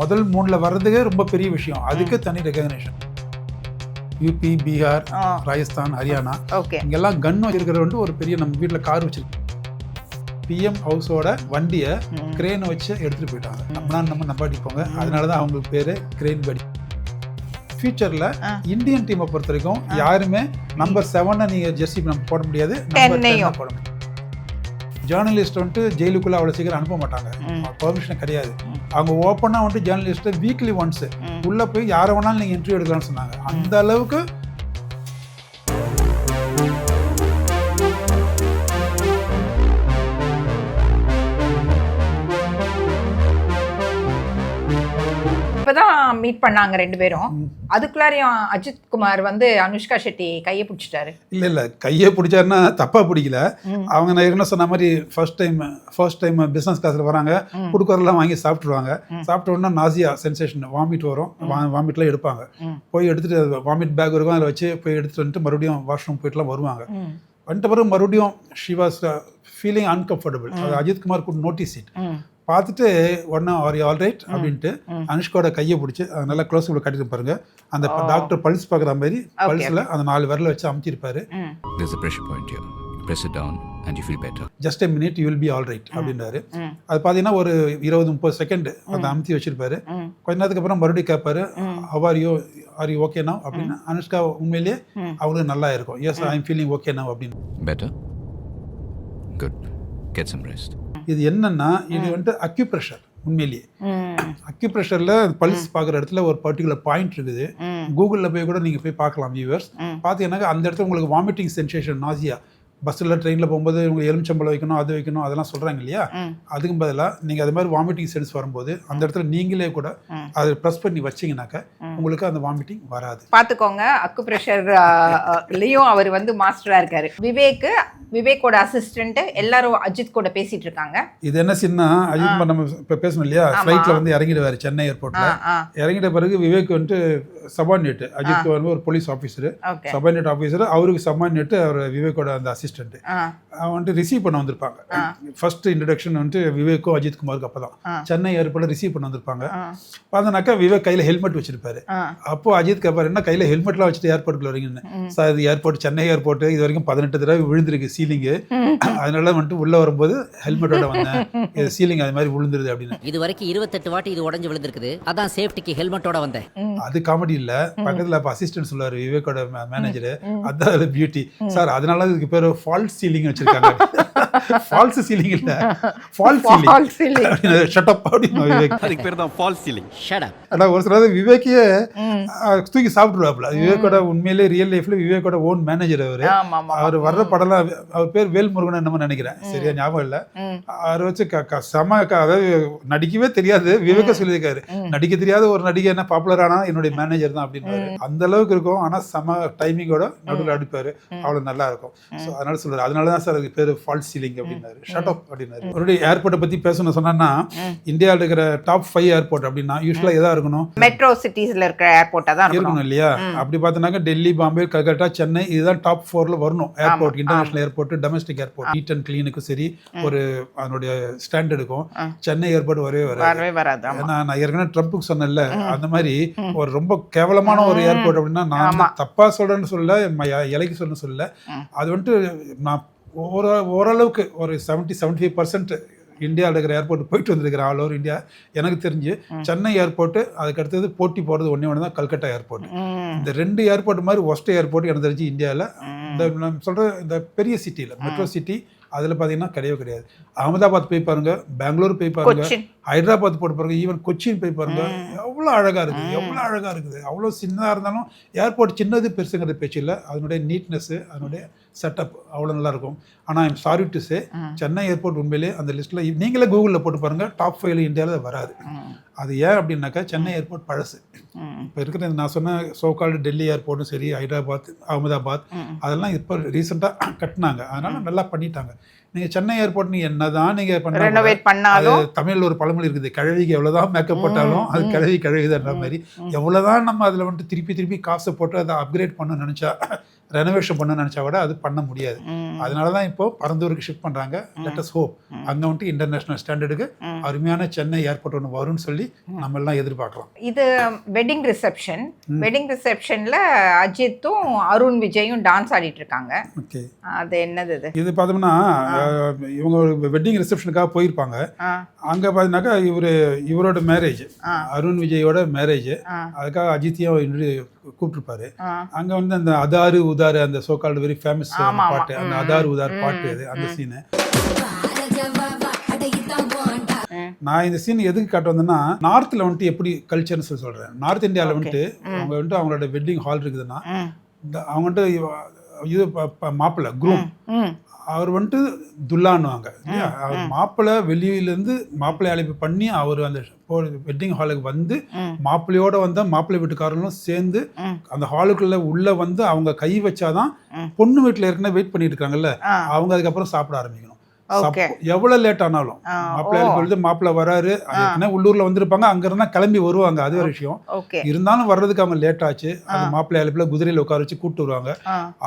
முதல் மூணில் வர்றதுக்கே ரொம்ப பெரிய விஷயம். அதுக்கு தனி recognition UP Bihar Rajasthan Haryana okay இங்கெல்லாம் கன் வச்சிருக்கிற வந்து ஒரு பெரிய நம்ம வீட்டில் கார் வச்சிருக்கோம் பிஎம் ஹவுஸோட வண்டியை. கிரேனை வச்சு எடுத்துகிட்டு போயிட்டாங்க. நம்மளா நம்ம நம்பாட்டிப்போங்க அதனால தான் அவங்களுக்கு பேர் கிரேன் படி ஃபியூச்சரில். இந்தியன் டீமை பொறுத்த வரைக்கும் யாருமே நம்பர் செவனை நீங்கள் ஜெர்சி நம்ம போட முடியாது. போட முடியாது. ஜேர்னலிஸ்ட் வந்துட்டு ஜெயிலுக்குள்ளே அவ்வளோ சீக்கிரம் அனுப்ப மாட்டாங்க. பர்மிஷன் கிடையாது. அவங்க ஓப்பனாக வந்துட்டு ஜேர்னலிஸ்ட்டை வீக்லி ஒன்ஸ். உள்ளே போய் யாரை வேணாலும் நீங்கள் இன்டர்வியூ எடுக்கலாம்னு சொன்னாங்க அந்த அளவுக்கு மீட் பண்ணாங்க ரெண்டு பேரும். அதுக்குள்ளாரையும் அஜித் குமார் வந்து அனுஷ்கா ஷெட்டி கையை பிடிச்சிட்டாரு. இல்லை இல்லை. கையை பிடிச்சாருன்னா தப்பாக பிடிக்கல. அவங்க நான் ஏற்கனவே சொன்ன மாதிரி first time first time business கிளாஸில் வராங்க. ம். கொடுக்குறதெல்லாம் வாங்கி சாப்பிட்ருவாங்க. சாப்பிட்ட உடனே நாசியா சென்சேஷன் வாமிட் வரும். வாமிட்லாம் எடுப்பாங்க. போய் எடுத்துட்டு வாமிட் பேக் இருக்கும் அதில் வச்சு போய் எடுத்துட்டு வந்துட்டு மறுபடியும் வாஷ்ரூம் போயிட்டுலாம் வருவாங்க. வந்துட்ட பிறகு மறுபடியும் ஷி வாஸ் ஃபீலிங் அன்கம்ஃபர்டபுள் அது Ajith Kumar good notice it. பார்த்துட்டு உடனே ஆர் ஆல் ரைட் அப்படின்ட்டு ம். அனுஷ்காவோட கையை பிடிச்சி அது நல்லா க்ளோஸ் கட்டிட்டு பாருங்க அந்த டாக்டர் பல்ஸ் பார்க்குற மாதிரி பல்ஸில் அந்த நாலு விரல வச்சு அமுத்திருப்பாரு ம். There's a pressure point here. Press it down and you feel better. Just a minute you will be all right அப்படின்றாரு. அது பார்த்தீங்கன்னா ஒரு இருபது முப்பது செகண்ட் அதை அமுத்தி வச்சிருப்பாரு. கொஞ்ச நேரத்துக்கு அப்புறம் மறுபடியும் கேட்பாரு how you are you okay now அப்படின்னு அனுஷ்கா உண்மையிலேயே. அவங்களுக்கு நல்லா இருக்கும் yes I am feeling okay now அப்படின்னு Better? Good. Get some rest. இது என்னன்னா இது வந்துட்டு அக்யூப்ரெஷர் உண்மையிலேயே. அக்யூப்ரெஷரில் பல்ஸ் பார்க்குற இடத்துல ஒரு பர்டிகுலர் பாயிண்ட் இருக்குது. கூகுளில் போய் கூட நீங்கள் போய் பார்க்கலாம் வியூவர்ஸ். பார்த்தீங்கன்னாக்கா அந்த இடத்துல உங்களுக்கு வாமிட்டிங் சென்சேஷன் நாசியா பஸ்ஸில் ட்ரெயினில் போகும்போது உங்களுக்கு எலுமிச்சம்பழம் வைக்கணும் அது வைக்கணும் அதெல்லாம் சொல்கிறாங்க இல்லையா? ம். அதுக்கும் பதிலாக நீங்கள் அது மாதிரி வாமிட்டிங் சென்ஸ் வரும்போது அந்த இடத்துல நீங்களே கூட. அதை ப்ரெஸ் பண்ணி வச்சீங்கன்னாக்கா உங்களுக்கு அந்த வாமிட்டிங் வராது. பாத்துக்கோங்க அக்கு ப்ரெஷர்லயும் அவர் வந்து மாஸ்டரா இருக்காரு. விவேக் விவேக்கோட அசிஸ்டன்ட் எல்லாரும் அஜித் கூட பேசிட்டு இருக்காங்க. இது என்ன சின்ன அஜித் நம்ம இப்போ பேசணும் இல்லையா? ஃப்ளைட்டில் வந்து இறங்கிடுவார் சென்னை ஏர்போர்ட்டில் இறங்கிட்ட பிறகு விவேக் வந்துட்டு சபார்டினேட் அஜித் வந்து ஒரு போலீஸ் ஆஃபீஸர் சபார்டினேட் ஆஃபீஸர் அவருக்கு சபார்டினேட் அவர் விவேக்கோட அந்த அசிஸ்டன்ட் அவன் வந்துட்டு ரிசீவ் பண்ண வந்திருப்பாங்க. ஃபர்ஸ்ட் இன்ட்ரடக்ஷன் வந்துட்டு விவேக்கும் அஜித் குமாருக்கு அப்போ. தான் சென்னை ஏர்போர்ட்டில் ரிசீவ் பண்ண வந்திருப்பாங்க. ஆ. பார்த்தனாக்கா விவேக் கையில் ஹெல்மெட் வச்சிருப்பாரு. அப்போ அஜித் கேப்பார் என்ன கையில் ஹெல்மெட்லாம் வச்சுட்டு ஏர்போர்ட்டுக்குள்ள வரீங்கன்னு சார் இது ஏர்போர்ட் சென்னை ஏர்போர்ட் இது வரைக்கும் பதினெட்டு தடவை விழுந்திருக்கு சீலிங்கு அதனால வந்துட்டு உள்ளே வரும்போது ஹெல்மெட்டோட வந்தேன். இது சீலிங் அது மாதிரி விழுந்துருது அப்படின்னு. இது வரைக்கும் இருபத்தெட்டு வாட்டி இது உடஞ்சு விழுந்திருக்குது. அதான் சேஃப்டிக்கு ஹெல்மெட்டோட வந்தேன். அது காமெடி இல்ல. பக்கத்துல அப்ப அசிஸ்டன்ட் சொல்லுவாரு விவேக்கோட மேனேஜர் அதான் அது பியூட்டி சார் அதனால இதுக்கு பேர் ஃபால்ஸ் சீலிங் வச்சிருக்காங்க. ஃபால்ஸ் சீலிங் இல்ல. False False ceiling. Ceiling shut up அப்படின்னு விவேக். அதுக்கு பேர் தான் ஃபால்ஸ் சீலிங் ஷட் அப் ஆனா ஒரு சில விவேக்கையே தூக்கி சாப்பிட்டுருவாப்புல. விவேக்கோட உண்மையிலே ரியல் லைஃப்ல விவேக்கோட ஓன் மேனேஜர் அவரு. அவர் வர்ற படம்லாம் அவர் பேர் வேல்முருகன் என்னமோ நினைக்கிறேன். சரியா ஞாபகம் இல்ல. அவர் வச்சு செம அதாவது நடிக்கவே தெரியாது. விவேக சொல்லியிருக்காரு. நடிக்க தெரியாத ஒரு நடிகை என்ன பாப்புலர் ஆனா என்னுடைய மேனேஜர் தான் அப்படின்னு அந்த அளவுக்கு இருக்கும். ஆனா செம டைமிங்கோட நடுவில் அடிப்பாரு. அவ்வளவு நல்லா இருக்கும். ஸோ அதனால சொல்றாரு. அதனால தான் சார் அதுக்கு பேர் ஃபால்ஸ் சீலிங் அப்படின்னாரு. ஷட் அப் அப்படின்னாரு. மறுபடியும் ஏர்போர்ட்டை பத்தி பேசணும் சொன்னா இந்தியாவில் இருக்கிற டாப் ஃபைவ் ஏர்போர்ட் அப்படின்னா யூஸ்வலா எதா இருக்கணும்? மெட்ரோ சிட்டிஸ்ல இருக்கிற ஏர்போர்ட்டா தான் இருக்கணும். இல்லையா? அப்படி பார்த்தோன்னாக்க டெல்லி பாம்பே கல்கட்டா சென்னை இதுதான் டாப் ஃபோர்ல வரணும். Airport international airport domestic airport neat and கிளீனுக்கும் சரி ஒரு அதனுடைய ஸ்டாண்டர்டுக்கும் சென்னை ஏர்போர்ட் வரவே வராது. ஏன்னா நான் ஏற்கனவே ட்ரம்ப்புக்கு சொன்னேன்ல அந்த மாதிரி ஒரு ரொம்ப கேவலமான ஒரு ஏர்போர்ட் அப்படின்னா நான் வந்து தப்பா சொல்றேன்னு சொல்ல இலைக்கு சொல்ல சொல்ல அது வந்துட்டு நான் ஒரு ஓரளவுக்கு ஒரு செவன்ட்டி செவன்ட்டி ஃபைவ் பர்சன்ட் இந்தியாவில் இருக்கிற ஏர்போர்ட் போயிட்டு வந்திருக்கிற ஆல் ஓவர் இந்தியா எனக்கு தெரிஞ்சு சென்னை ஏர்போர்ட்டு அதுக்கு அடுத்தது போட்டி போகிறது ஒன்றே ஒன்று தான் கல்கட்டா ஏர்போர்ட். இந்த ரெண்டு ஏர்போர்ட் மாதிரி ஒஸ்ட் ஏர்போர்ட் எனக்கு தெரிஞ்சு இந்தியாவில் இந்த நான் சொல்கிற இந்த பெரிய சிட்டியில் மெட்ரோ சிட்டி அதில் பார்த்தீங்கன்னா கிடையவே கிடையாது. அகமதாபாத் போய் பாருங்க பெங்களூர் போய் பாருங்க. ஹைதராபாத் போட்டு பாருங்க ஈவன் கொச்சின் போய் பாருங்க எவ்வளோ அழகாக இருக்குது எவ்வளோ அழகாக இருக்குது. அவ்வளோ சின்னதாக இருந்தாலும் ஏர்போர்ட் சின்னது பெருசுங்கிறது பேச்சு இல்லை. அதனுடைய நீட்னஸ்ஸு அதனுடைய செட்டப் அவ்வளோ நல்லா இருக்கும் ஆனால் I'm sorry to say Chennai airport உண்மையிலே அந்த லிஸ்ட்டில் நீங்களே கூகுளில் போட்டு பாருங்க டாப் ஃபைவ்ல இந்தியாவில் வராது. அது ஏன் அப்படின்னாக்கா சென்னை ஏர்போர்ட் பழசு. இப்போ இருக்கிற நான் சொன்ன சோகால்டு டெல்லி ஏர்போர்ட்டும் சரி ஹைதராபாத் அகமதாபாத் அதெல்லாம் இப்போ ரீசெண்டாக கட்டினாங்க. அதனால நல்லா பண்ணிட்டாங்க. நீங்கள் சென்னை ஏர்போர்ட் நீங்கள் பண்ண ரெனோவேட் பண்ணாலும் தமிழ்ல ஒரு பழமொழி இருக்குது கிழவிக்கு எவ்வளவுதான் மேக்கப் போட்டாலும் அது கிழவி கிழவிதான்ற மாதிரி. எவ்வளவுதான் நம்ம அதுல வந்துட்டு திருப்பி திருப்பி காசை போட்டு அதை அப்கிரேட் பண்ண நினைச்சா ரெனோவேஷன் பண்ண நினச்சா கூட அது பண்ண முடியாது. அதனால தான் இப்போ பரந்தூருக்கு ஷிஃப்ட் பண்ணுறாங்க லெட்டஸ் ஹோப் அங்கே வந்துட்டு இன்டர்நேஷனல் ஸ்டாண்டர்டுக்கு அருமையான சென்னை ஏர்போர்ட் ஒன்று வரும்னு சொல்லி நம்ம எல்லாம் எதிர்பார்க்கலாம் இது வெட்டிங் ரிசப்ஷன் வெட்டிங் ரிசப்ஷன்ல அஜித்தும் அருண் விஜயும் டான்ஸ் ஆடிட்டு இருக்காங்க. ஓகே. அது என்னது இது? இது பார்த்தோம்னா இவங்க வெட்டிங் ரிசப்ஷனுக்காக போயிருப்பாங்க. அங்கே பார்த்தீங்கன்னாக்கா இவர் இவரோட மேரேஜ் அருண் விஜயோட மேரேஜ். அதுக்காக அஜித்தையும் கூப்பிட்டுருப்பாரு. அங்கே வந்து அந்த அதாரு உதாரு அந்த சோகால்டு வெரி ஃபேமஸ். பாட்டு அந்த அதாரு உதார் பாட்டு அது அந்த சீனு நான் இந்த சீன் எதுக்கு காட்ட வந்தேன்னா நார்த்தில் வந்துட்டு எப்படி கல்ச்சர்னு சொல்லி சொல்கிறேன் நார்த் இந்தியாவில் வந்துட்டு அவங்க வந்துட்டு அவங்களோட வெட்டிங் ஹால் இருக்குதுன்னா இந்த அவங்க வந்துட்டு இவ- இது மாப்பிள்ளை குரூம் அவர் வந்துட்டு துல்லான்னுவாங்க இல்லையா அவர் மாப்பிள்ளை வெளியிலேருந்து மாப்பிள்ளை அழைப்பு பண்ணி அவர் அந்த வெட்டிங் ஹாலுக்கு வந்து. மாப்பிள்ளையோட வந்த மாப்பிள்ளை வீட்டுக்காரங்களும் சேர்ந்து. அந்த ஹாலுக்குள்ள உள்ள வந்து அவங்க கை வச்சாதான். பொண்ணு வீட்டில் ஏற்கனவே வெயிட் பண்ணிட்டு இருக்காங்கல்ல. அவங்க அதுக்கப்புறம் சாப்பிட ஆரம்பிக்கணும் எவ்வளவு லேட் ஆனாலும். மாப்பிள்ளை. பொழுது மாப்பிள்ளை வராரு. உள்ளூர்ல வந்திருப்பாங்க. அங்க இருந்தா கிளம்பி வருவாங்க. அது ஒரு விஷயம். இருந்தாலும் வர்றதுக்கு அவங்க லேட் ஆச்சு. அந்த மாப்பிள்ளை அழைப்புல குதிரையில உட்கார வச்சு கூப்பிட்டு வருவாங்க.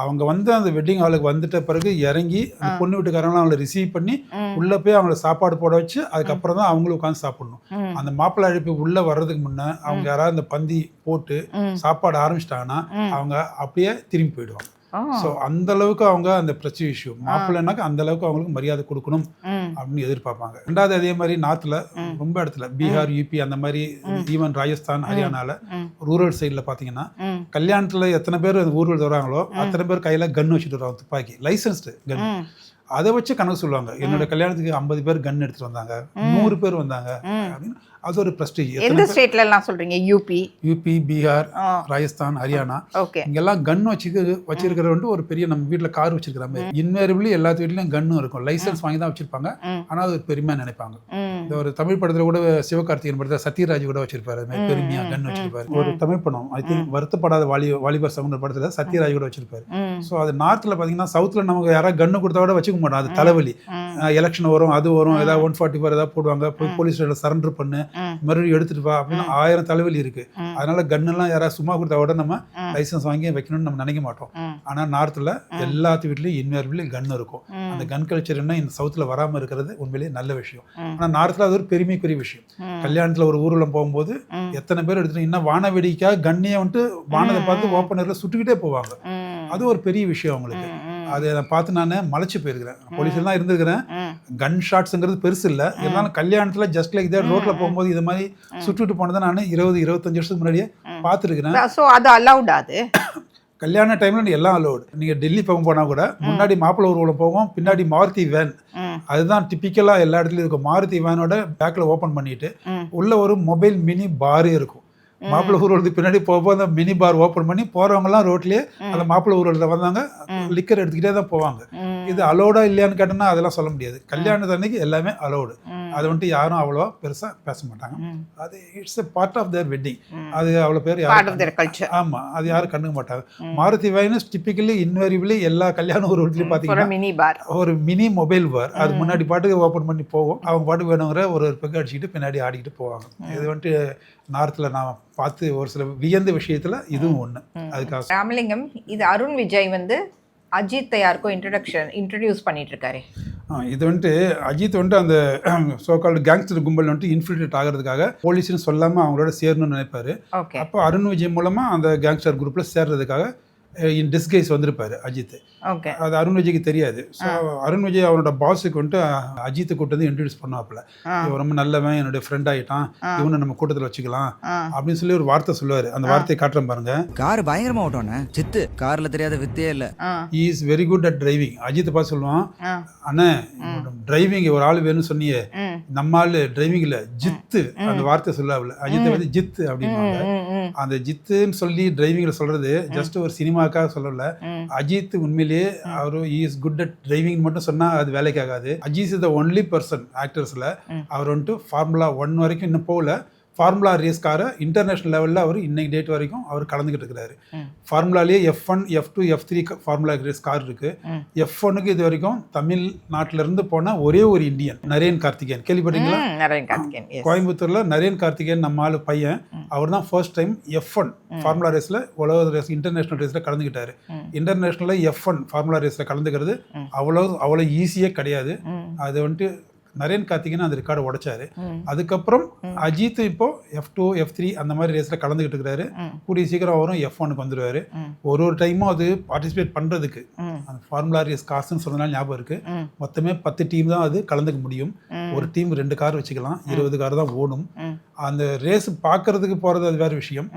அவங்க வந்து அந்த வெட்டிங் ஹாலுக்கு வந்துட்ட பிறகு இறங்கி அந்த பொண்ணு வீட்டுக்காரங்களும் அவங்கள ரிசீவ் பண்ணி. உள்ள போய் அவங்கள சாப்பாடு போட வச்சு அதுக்கப்புறம் தான் அவங்களும் உட்காந்து சாப்பிடணும். அந்த மாப்பிள்ளை அழைப்பு உள்ள வர்றதுக்கு முன்ன அவங்க யாராவது அந்த பந்தி போட்டு. சாப்பாடு ஆரம்பிச்சிட்டாங்கன்னா அவங்க அப்படியே திரும்பி போயிடுவாங்க. ஸோ அந்த அளவுக்கு அவங்க அந்த பிரச்சனை இஷ்யூ மாப்பிள்ளைனாக்க அந்த அளவுக்கு அவங்களுக்கு மரியாதை கொடுக்கணும் அப்படின்னு எதிர்பார்ப்பாங்க. ரெண்டாவது அதே மாதிரி நார்த்தில் ரொம்ப இடத்துல பீகார் யூபி அந்த மாதிரி ஈவன் ராஜஸ்தான் ஹரியானால. ரூரல் சைடில் பார்த்தீங்கன்னா கல்யாணத்தில் எத்தனை பேர் ஊர்கள் வராங்களோ அத்தனை பேர் கையில் கன் வச்சுட்டு வருவாங்க துப்பாக்கி. லைசன்ஸ்டு கன் அதை வச்சு கணக்கு சொல்லுவாங்க. என்னோட கல்யாணத்துக்கு ஐம்பது பேர் கன் எடுத்துட்டு வந்தாங்க நூறு பேர் வந்தாங்க அப்படின்னு. அது ஒரு ப்ரெஸ்டீஜ் எந்த ஸ்டேட்ல எல்லாம் சொல்றீங்க? UP UP Bihar Rajasthan Haryana okay இங்கெல்லாம் கன் வச்சுக்க வச்சிருக்கிற வந்து ஒரு பெரிய நம்ம வீட்டில் கார் வச்சிருக்கிற மாதிரி. இன்வேரபிளி எல்லாத்து வீட்லயும் கன்னும் இருக்கும். லைசன்ஸ் வாங்கி தான் வச்சிருப்பாங்க. ஆனால் அது ஒரு பெருமையா நினைப்பாங்க. இந்த ஒரு தமிழ் படத்துல கூட சிவகார்த்திகேயன் படத்துல சத்யராஜ் கூட வச்சிருப்பாரு. பெருமையா கன் வச்சிருப்பாரு. ஒரு தமிழ் படம். ஐ திங்க் வருத்தப்படாத வாலி வாலிபர் சமூக படத்துல சத்யராஜ் கூட வச்சிருப்பாரு. ஸோ அது நார்த்தில் பார்த்தீங்கன்னா சவுத்தில் நமக்கு யாராவது கன்று கொடுத்தா கூட வச்சுக்க மாட்டோம் அது தலைவலி. எலெக்ஷன் வரும் அது வரும். ஏதாவது ஒன் ஃபார்ட்டி ஃபோர் ஏதாவது போடுவாங்க. போய் போலீஸ் ஸ்டேஷனில் சரண்டர் பண்ணு. மறுபடியும் எடுத்துட்டு வா அப்படின்னு ஆயிரம் தலைவலி இருக்கு. அதனால கன்னெல்லாம் யாராவது சும்மா கொடுத்தா கூட நம்ம. லைசன்ஸ் வாங்கி வைக்கணும்னு நம்ம நினைக்க மாட்டோம் ம். ஆனால் நார்த்தில் எல்லாத்து வீட்லேயும் இன்வேர்பிளி கன் இருக்கும். அந்த கன் கல்ச்சர் என்ன இந்த சவுத்தில் வராமல் இருக்கிறது உண்மையிலேயே நல்ல விஷயம் ம். ஆனால் நார்த்தில் அது ஒரு பெருமைக்குரிய விஷயம். கல்யாணத்தில் ஒரு ஊர்வலம் போகும்போது. எத்தனை பேர் எடுத்துட்டு இன்னும் வான வெடிக்காக கண்ணியை வந்துட்டு வானத்தை பார்த்து ஓப்பனரில் சுட்டுக்கிட்டே போவாங்க. அது ஒரு பெரிய விஷயம் அவங்களுக்கு. அதை நான் பார்த்து நான் மலைச்சு போயிருக்கிறேன். போலீஸில் தான் இருந்திருக்கிறேன். கன் ஷாட்ஸுங்கிறது பெருசு இல்லை. இருந்தாலும் கல்யாணத்தில் ஜஸ்ட் லைக் இதே ரோட்டில் போகும்போது இது மாதிரி சுட்டுட்டு போனதை நான் இருபது இருபத்தஞ்சு வருஷத்துக்கு முன்னாடியே பார்த்துருக்கிறேன். சோ அது அலௌட் அது? கல்யாண டைமில் எல்லாம் அலோடு நீங்கள் டெல்லி பக்கம் போனால் கூட முன்னாடி மாப்பிள்ளை ஊர்வலம் போவோம் பின்னாடி மாருதி வேன். அதுதான் டிப்பிக்கலாக எல்லா இடத்துலையும் இருக்கும். மாருதி வேனோட பேக்கில் ஓப்பன் பண்ணிட்டு. உள்ள ஒரு மொபைல் மினி பாரே இருக்கும். மாப்பிள்ளை ஊர்வலத்துக்கு பின்னாடி போகும்போது அந்த மினி பார் ஓப்பன் பண்ணி போகிறவங்கலாம் ரோட்லேயே அந்த மாப்பிள்ளை ஊர்வலத்தில் வந்தாங்க. லிக்கர் எடுத்துக்கிட்டே தான் போவாங்க. இது அலோடா இல்லையான்னு கேட்டோம்னா அதெல்லாம் சொல்ல முடியாது. கல்யாணத்து அன்னைக்கு எல்லாமே அலோடு. அது வந்துட்டு யாரும் அவ்வளோவா பெருசாக பேச மாட்டாங்க. அது it's a part of their wedding அது அவ்வளோ பேர் யாரும் ஆஃப் their கல்ச்சர் ஆமா. அது யாரும் கண்டுக்க மாட்டாங்க. மாருதி வைனஸ் டிப்பிக்கலி இன்வெரிபிளி எல்லா கல்யாண ஒரு பார்த்தீங்கன்னா மினி பார் ஒரு மினி மொபைல் பார் அது முன்னாடி பாட்டுக்கு ஓப்பன் பண்ணி போகும் அவங்க பாட்டுக்கு வேணுங்கிற ஒரு ஒரு பெக்கு அடிச்சுக்கிட்டு பின்னாடி ஆடிக்கிட்டு போவாங்க. இது வந்துட்டு நார்த்தில் நான் பார்த்து ஒரு சில வியந்த விஷயத்துல இதுவும் ஒன்று அதுக்காக ராமலிங்கம் இது அருண் விஜய் வந்து அஜித் யாருக்கும் இன்ட்ரடக்ஷன் இன்ட்ரடியூஸ் பண்ணிட்டு இருக்காரு இது வந்துட்டு அஜித் வந்துட்டு அந்த சோகால்டு கேங்ஸ்டர் கும்பல் வந்துட்டு இன்ஃபில்ட்ரேட் ஆகிறதுக்காக போலீஸ்னு சொல்லாமல் அவங்களோட சேரணும்னு நினைப்பாரு. அப்போ அருண் விஜய் மூலமாக அந்த கேங்ஸ்டர் குரூப்பில் சேர்றதுக்காக இன் டிஸ்கைஸ் வந்திருப்பாரு அஜித் ஓகே அது அருண் விஜய்க்கு தெரியாது. ஸோ அருண் விஜய் அவனோட பாஸுக்கு வந்துட்டு அஜித்தை கூட்டு வந்து இன்ட்ரடியூஸ் பண்ணாப்புல ஆ. இவன் ரொம்ப நல்லவன் என்னுடைய ஃப்ரெண்ட் ஆகிட்டான் இவனை நம்ம கூட்டத்தில் வச்சுக்கலாம். அப்படின்னு சொல்லி ஒரு வார்த்தை சொல்லுவார். அந்த வார்த்தையை காட்டுறேன் பாருங்க. கார் பயங்கரமா ஓட்டோண்ணே சித்து கார்ல தெரியாத வித்தே இல்ல. Is very good at driving Ajith பார்த்து சொல்லுவான் அண்ணே டிரைவிங் ஒரு ஆள் வேணும்னு சொன்னியே நம்ம ஆள் டிரைவிங்ல ஜித்து. அந்த வார்த்தை சொல்லாவில் அஜித்தை வந்து ஜித்து ம் அந்த ஜித்துன்னு சொல்லி டிரைவிங்ல சொல்றது ஜஸ்ட் ஒரு சினிமாக்காக சொல்லல. அஜித் உண்மையிலேயே அவர் இஸ் குட் அட் டிரைவிங் மட்டும் சொன்னா அது வேலைக்கு ஆகாது Ajith is the only person ஆக்டர்ஸ்ல அவர் வந்துட்டு ஃபார்முலா ஒன் வரைக்கும் இன்னும் போகல. ஃபார்முலா ரேஸ் காரை இன்டர்நேஷனல் லெவலில் அவர் இன்னைக்கு டேட் வரைக்கும் அவர் கலந்துக்கிட்டு இருக்கிறாரு. ஃபார்முலாலேயே F one F two F three formula race car இருக்கு. ம். எஃப் ஒன்னுக்கு இது வரைக்கும் தமிழ்நாட்டில இருந்து போன ஒரே ஒரு இந்தியன் நரேன் கார்த்திகேயன். கேள்விப்பட்டீங்களா? நரேன் கார்த்திகேயன் கோயம்புத்தூர்ல நரேன் கார்த்திகேயன் நம்ம ஆளு பையன். அவர் தான் first time F one formula ரேஸில் உலக ரேஸ் இன்டர்நேஷனல் ரேஸில் கலந்துக்கிட்டாரு இன்டர்நேஷனலில் எஃப் ஒன் ஃபார்முலா ரேஸில் கலந்துக்கிறது அவ்வளோ அவ்வளோ ஈஸியே கிடையாது. அது வந்துட்டு நரேன் கார்த்திகன் அந்த ரெக்கார்டை உடைச்சாரு. அதுக்கப்புறம் அஜித் இப்போ எஃப் டூ எஃப் த்ரீ அந்த மாதிரி ரேஸில் கலந்துக்கிட்டு இருக்கிறாரு கூடிய சீக்கிரம் அவரும் எஃப் ஒனுக்கு வந்துடுவாரு ஒரு ஒரு டைமும் அது பார்ட்டிசிபேட் பண்ணுறதுக்கு அந்த ஃபார்முலா ரேஸ் காசுன்னு சொன்னதுனால ஞாபகம் இருக்கு. மொத்தமே பத்து டீம் தான் அது கலந்துக்க முடியும். ஒரு டீம் ரெண்டு கார் வச்சுக்கலாம். இருபது கார் தான் ஓடும். அந்த ரேஸ் பார்க்கறதுக்கு போகிறது அது வேற விஷயம்.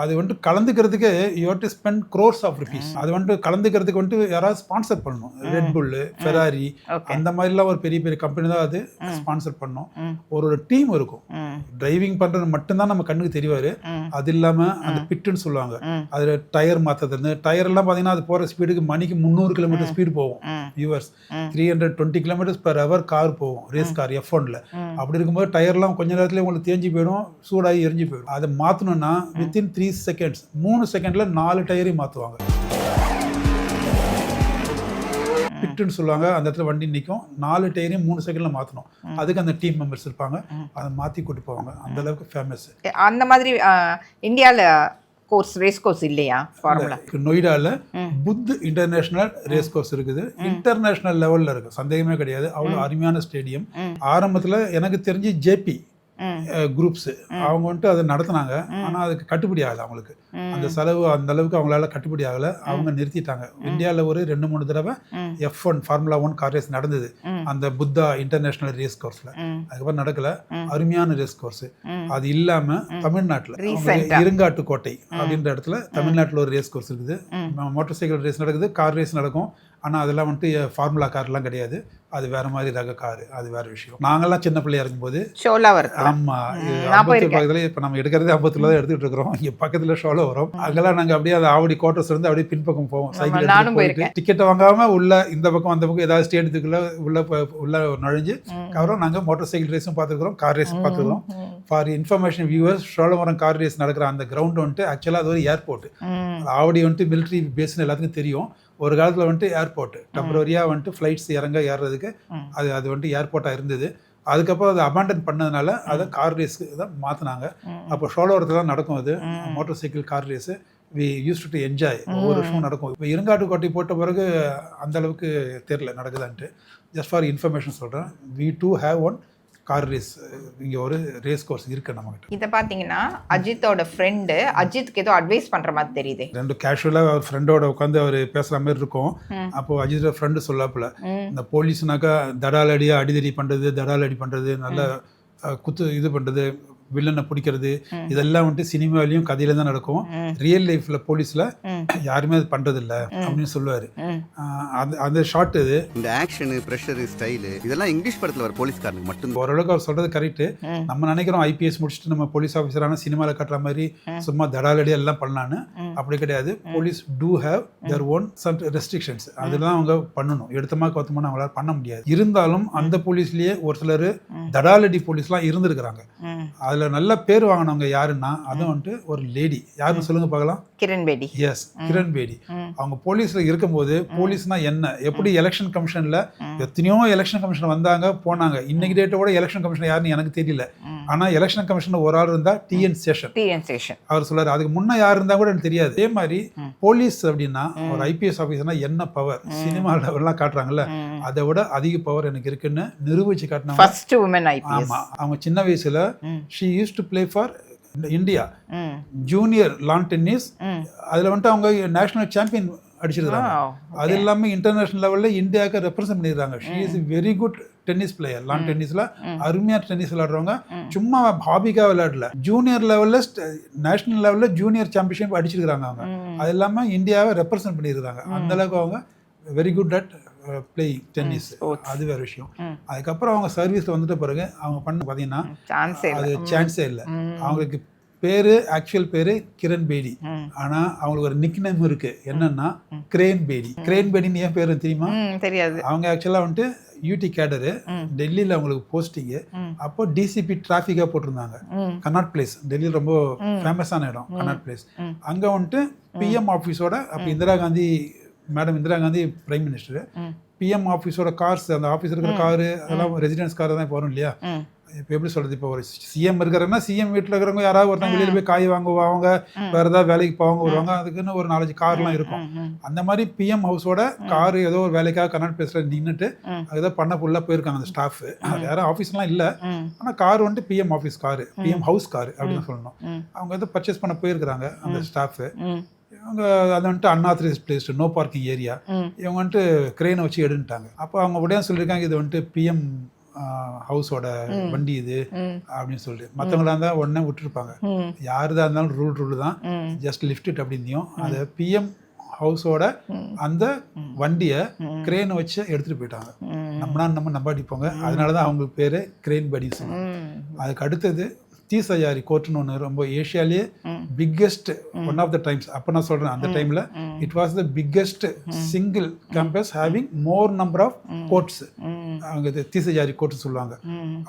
அது வந்துட்டு கலந்துக்கிறதுக்கு you to spend crores of rupees அது வந்துட்டு கலந்துக்கிறதுக்கு வந்துட்டு யாராவது ஸ்பான்சர் பண்ணணும். ரெட் புல்லு ஃபெராரி. அந்த மாதிரிலாம் ஒரு பெரிய பெரிய கம்பெனி தான் அது. ஸ்பான்சர் பண்ணும் ஒரு ஒரு டீம் இருக்கும். டிரைவிங் பண்றது மட்டும்தான் நம்ம கண்ணுக்கு தெரிவாரு. அது இல்லாம அந்த பிட்டுன்னு சொல்லுவாங்க. அதுல டயர் மாத்தது டயர் எல்லாம் பாத்தீங்கன்னா அது போற ஸ்பீடுக்கு மணிக்கு முந்நூறு கிலோமீட்டர் ஸ்பீடு போகும். Viewers three hundred twenty kilometres per hour car போகும். ரேஸ் கார் எஃப் ஒன்ல அப்படி இருக்கும்போது டயர்லாம் கொஞ்ச நேரத்துல உங்களுக்கு தேஞ்சு போயிடும் சூடாகி எரிஞ்சு போயிடும். அதை மாத்தணும்னா வித்தின் த்ரீ செகண்ட்ஸ் மூணு செகண்ட்ல நாலு டயரையும் மாத்துவாங்க. பிட்டுன்னு சொல்லுவாங்க. அந்த இடத்துல வண்டி நிற்கும் நாலு டயரையும் மூணு செகண்ட்ல மாற்றணும் அதுக்கு அந்த டீம் மெம்பர்ஸ் இருப்பாங்க. அதை மாற்றி கூட்டு போவாங்க. அந்த அளவுக்கு ஃபேமஸ் அந்த மாதிரி இந்தியாவில் கோர்ஸ் ரேஸ் கோர்ஸ் இல்லையா? நொய்டால புத் இன்டர்நேஷனல் ரேஸ் கோர்ஸ் இருக்குது. இன்டர்நேஷனல் லெவல்ல இருக்கு. சந்தேகமே கிடையாது. அவ்வளோ அருமையான ஸ்டேடியம் ஆரம்பத்துல எனக்கு தெரிஞ்சு ஜேபி குரூப்ஸ் அவங்க வந்துட்டு அதை நடத்துனாங்க. ஆனா அதுக்கு கட்டுப்படி ஆகல அவங்களுக்கு. அந்த செலவு அந்த அளவுக்கு அவங்களால கட்டுப்படி ஆகல. அவங்க நிறுத்திட்டாங்க. இந்தியாவில் ஒரு ரெண்டு மூணு தடவை F one formula one car race நடந்தது. அந்த புத்தா இன்டர்நேஷனல் ரேஸ் கோர்ஸ்ல அதுக்கப்புறம் நடக்கல. அருமையான ரேஸ் கோர்ஸ் அது இல்லாம தமிழ்நாட்டுல. Recent-ஆ. இருங்காட்டு கோட்டை அப்படின்ற இடத்துல தமிழ்நாட்டுல ஒரு ரேஸ் கோர்ஸ் இருக்குது. மோட்டார் சைக்கிள் ரேஸ் நடக்குது கார் ரேஸ் நடக்கும். ஆனா அதெல்லாம் வந்துட்டு ஃபார்முலா கார்லாம் கிடையாது. அது வேற மாதிரி ரக கார் அது வேற விஷயம். நாங்கெல்லாம் சின்ன பிள்ளையா இருக்கும்போது ஷோலா வருது. ஆமா இது நான் அம்பத்தூர் போயிருக்கேன். பக்கத்துல இப்ப நம்ம எடுக்கிறதே அம்பத்தூர்ல தான் எடுத்துட்டு இருக்கிறோம். இங்க பக்கத்துல ஷோல வரும். அங்கெல்லாம் நாங்க அப்படியே அந்த ஆவடி கோட்டர்ஸ் இருந்து அப்படியே பின்பக்கம் போவோம். சைக்கிள் போயிட்டு. டிக்கெட்டை வாங்காம உள்ள இந்த பக்கம் அந்த பக்கம் ஏதாவது ஸ்டேடியத்துக்குள்ள உள்ள உள்ள நுழைஞ்சு அப்புறம் நாங்க மோட்டார் சைக்கிள் ரேஸும் பார்த்துருக்கிறோம் கார் ரேஸும் பார்த்துருக்கிறோம். For information viewers Sholavaram car race நடக்கிற அந்த கிரவுண்ட் வந்துட்டு ஆக்சுவலாக அது ஒரு ஏர்போர்ட் ஆவடி வந்துட்டு மிலிட்ரி பேஸ்னு எல்லாத்துக்கும் தெரியும். ஒரு காலத்தில் வந்துட்டு ஏர்போர்ட் டெம்பரரியாக வந்துட்டு ஃப்ளைட்ஸ் இறங்க ஏறுறதுக்கு அது அது வந்துட்டு ஏர்போர்ட்டாக இருந்தது. அதுக்கப்புறம் அதை அபாண்டன் பண்ணதுனால அதை கார் ரேஸ்க்கு தான் மாற்றினாங்க அப்போ தான் நடக்கும் அது. Motor cycle car race we use to enjoy ஒவ்வொரு வருஷமும் நடக்கும். இப்போ இருங்காட்டு கோட்டை போட்ட பிறகு அந்த அளவுக்கு தெரில நடக்குதான்ட்டு. ஜஸ்ட் ஃபார் இன்ஃபர்மேஷன் சொல்கிறேன் we do have one car race இங்கே ஒரு ரேஸ் கோர்ஸ் இருக்குது நம்மகிட்ட. இதை பார்த்தீங்கன்னா அஜித்தோட ஃப்ரெண்டு அஜித்துக்கு ஏதோ அட்வைஸ் பண்ற மாதிரி தெரியுது. ரெண்டு கேஷுவலாக அவர் ஃப்ரெண்டோட உட்காந்து அவர் பேசுகிற மாதிரி இருக்கும். அப்போ அஜித் ஃப்ரெண்டு சொல்லாப்புல இந்த போலீஸ்னாக்கா தடால் அடியா அடிதடி பண்ணுறது தடால் அடி பண்ணுறது நல்ல குத்து இது பண்ணுறது வில்லனை பிடிக்கிறது இதெல்லாம் வந்துட்டு சினிமாவிலையும் கதையில தான் நடக்கும் ரியல் லைஃப்ல போலீஸ்ல யாருமே அது பண்றது இல்ல அப்படின்னு சொல்லுவாரு. அஹ், அந்த அந்த ஷார்ட் இது. இந்த ஆக்ஷனு ப்ரெஷரு ஸ்டைலு இதெல்லாம் இங்கிலீஷ் படத்தில் வர போலீஸ்காரனுக்கு மட்டும் ஓரளவுக்கு அவர் சொல்றது கரெக்ட் நம்ம நினைக்கிறோம் ஐபிஎஸ் முடிச்சுட்டு நம்ம போலீஸ் ஆஃபீஸரான சினிமாவில் கட்டுற மாதிரி சும்மா தடாலடி எல்லாம் பண்ணலான்னு. அப்படி கிடையாது. Police do have their own some restrictions அதெல்லாம் அவங்க பண்ணணும். எடுத்தமா கவுத்தமான அவங்களால பண்ண முடியாது. இருந்தாலும் அந்த போலீஸ்லயே ஒரு சிலர் தடாலடி போலீஸ்லாம் இருந்திருக்கிறாங்க. அதுல நல்ல பேர் வாங்கினவங்க யாருன்னா அதுவும் வந்துட்டு ஒரு லேடி. யாருன்னு சொல்லுங்க பார்க்கலாம். கிரண் பேடி. எஸ் கிரண் பேடி. அவங்க போலீஸ்ல இருக்கும்போது போலீஸ்னா என்ன? எப்படி எலெக்ஷன் கமிஷன்ல எத்தனையோ எலெக்ஷன் கமிஷன் வந்தாங்க போனாங்க. இன்னைக்கு டேட்டை கூட எலெக்ஷன் கமிஷன் யாருன்னு எனக்கு தெரியல. ஆனா எலெக்ஷன் கமிஷன் ஒரு ஆள் இருந்தா டிஎன் சேஷன் டிஎன் ஸ்டேஷன் அவர் சொல்றாரு அதுக்கு முன்ன யார் இருந்தா கூட எனக்கு தெரியாது. அதே மாதிரி போலீஸ் அப்படின்னா ஒரு ஐபிஎஸ் ஆஃபீஸர்னா என்ன பவர் சினிமா லெவல்லாம் காட்டுறாங்கல்ல அதை விட அதிக பவர் எனக்கு இருக்குன்னு நிரூபிச்சு காட்டினாங்க ஃபர்ஸ்ட் உமன் ஐபிஎஸ் ஆமா அவங்க சின்ன வயசுல she use to play for India junior lawn tennis அதுல வந்துட்டு அவங்க நேஷனல் சாம்பியன் அடிச்சிருக்காங்க அது இல்லாம இன்டர்நேஷனல் லெவல்ல இந்தியாவுக்கு ரெப்ரசென்ட் பண்ணிருக்காங்க she is very good tennis player lawn டென்னிஸ்ல அருமையா டென்னிஸ் விளையாடுறவங்க. சும்மா ஹாபிக்கா விளையாடல. ஜூனியர் லெவல்ல நேஷனல் லெவல்ல ஜூனியர் சாம்பியன்ஷிப் அடிச்சிருக்காங்க அவங்க. அது இல்லாம இந்தியாவை ரெப்ரசென்ட் பண்ணியிருக்காங்க அந்த அளவுக்கு அவங்க very good at play tennis அது வேற விஷயம். அதுக்கப்புறம் அவங்க சர்வீஸ்ல வந்துட்ட பிறகு அவங்க பண்ண பாத்தீங்கன்னா சான்ஸே அது சான்ஸே இல்லை. அவங்களுக்கு பேரு ஆக்சுவல் பேரு கிரண் பேடி. ஆனா அவங்களுக்கு ஒரு நிக் நேம் இருக்கு. என்னன்னா கிரேன் பேடி. கிரேன் பேடின்னு ஏன் பேரு தெரியுமா? தெரியாது. அவங்க ஆக்சுவலா வந்துட்டு யூடி கேடரு. டெல்லியில அவங்களுக்கு போஸ்டிங்கு அப்போ டிசிபி டிராஃபிக்கா போட்டிருந்தாங்க. கனாட் பிளேஸ் டெல்லியில் ரொம்ப ஃபேமஸான இடம் கனாட் பிளேஸ் அங்க வந்துட்டு பிஎம் ஆஃபீஸோட அப்போ Indira Gandhi madam Indira Gandhi prime minister. PM ஆஃபீஸோட cars அந்த ஆஃபீஸ் இருக்கிற காரு அதெல்லாம் ரெசிடென்ஸ் கார் தான் இப்போ வரும் இல்லையா. இப்போ எப்படி சொல்றது? இப்போ ஒரு சிஎம் இருக்கிறன்னா சிஎம் வீட்டில் இருக்கிறவங்க யாராவது ஒருத்தவங்க வெளியில போய் காய் வாங்குவாங்க வேற ஏதாவது வேலைக்கு போவாங்க வருவாங்க அதுக்குன்னு ஒரு நாலஞ்சு கார்லாம் இருக்கும். அந்த மாதிரி பிஎம் ஹவுஸோட கார் ஏதோ ஒரு வேலைக்காக கர்நாடக பிளேஸில் நின்றுட்டு. ஏதோ பண்ண ஃபுல்லாக போயிருக்காங்க அந்த ஸ்டாஃப் அது யாரும் ஆஃபீஸ்லாம் இல்லை. ஆனால் கார் வந்துட்டு PM office car PM house car அப்படின்னு சொல்லணும். அவங்க வந்து பர்ச்சேஸ் பண்ண போயிருக்கிறாங்க அந்த ஸ்டாஃபு. இவங்க அது வந்துட்டு unauthorised place no parking area. இவங்க வந்துட்டு கிரெயினை வச்சு எடுன்ட்டாங்க அப்போ அவங்க உடனே சொல்லியிருக்காங்க இது வந்துட்டு பிஎம் ஹவுஸோட வண்டி இது. அப்படின்னு சொல்லிட்டு. மற்றவங்களா இருந்தால் உடனே விட்டுருப்பாங்க. யாருதா இருந்தாலும் ரூல் ரூல் தான். ஜஸ்ட் லிஃப்ட் இட் அப்படின்னையும் அது பிஎம் ஹவுஸோட அந்த வண்டியை கிரெயினை வச்சு எடுத்துட்டு போயிட்டாங்க. நம்மனா நம்ம நம்பாடிப்போங்க அதனால தான் அவங்களுக்கு பேர் கிரெயின் படிஸ். அதுக்கு அடுத்தது தீசயாரி கோர்ட்னு ஒன்று ரொம்ப ஏஷியாலேயே. Biggest one of the times அப்போ நான் சொல்கிறேன் அந்த டைமில். It was the biggest single campus having more number of courts. அவங்க இது தீசயாரி கோர்ட் சொல்லுவாங்க.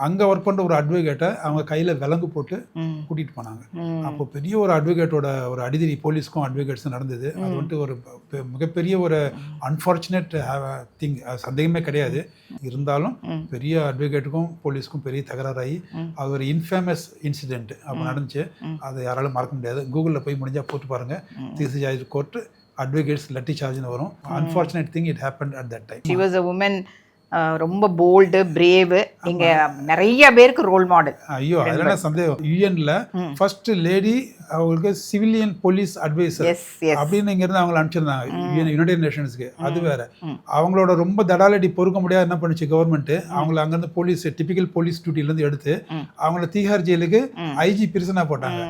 அங்கே ஒர்க் பண்ணுற ஒரு அட்வொகேட்டை அவங்க கையில் விலங்கு போட்டு. கூட்டிகிட்டு போனாங்க. அப்போ பெரிய ஒரு அட்வொகேட்டோட ஒரு அடிதடி போலீஸ்க்கும் அட்வொகேட்ஸும் நடந்தது. அது வந்துட்டு ஒரு மிகப்பெரிய ஒரு அன்ஃபார்ச்சுனேட் திங் சந்தேகமே கிடையாது. இருந்தாலும் பெரிய அட்வொகேட்டுக்கும் போலீஸ்க்கும் பெரிய தகராறாகி அது ஒரு இன்ஃபேமஸ் இன்சிடென்ட் அப்போ நடந்துச்சு. அதை யாராலும் மறக்க முடியாது. கூகுளில் போய் முடிஞ்சால் போட்டு பாருங்க. தீசஜாய் கோர்ட் அட்வொகேட்ஸ் லட்டி சார்ஜ்னு வரும். Unfortunate thing it happen at that time she was a woman ரொம்ப போல்டு பிரேவு இங்க நிறைய பேருக்கு ரோல் மாடல் ஐயோ அதில் என்ன சந்தேகம். யூஎன்ல ஃபர்ஸ்ட் லேடி அவங்களுக்கு சிவிலியன் போலீஸ் அட்வைசர் அப்படின்னு இங்க இருந்து அவங்களை அனுப்பிச்சிருந்தாங்க. யுனைடெட் நேஷன்ஸ்க்கு அது வேற. அவங்களோட ரொம்ப தடாலடி பொறுக்க முடியாது என்ன பண்ணுச்சு கவர்மெண்ட் அவங்கள அங்கிருந்து போலீஸ் டிபிக்கல் போலீஸ் டியூட்டில இருந்து எடுத்து அவங்கள தீஹார் ஜெயிலுக்கு ஐஜி பிரிசனா போட்டாங்க.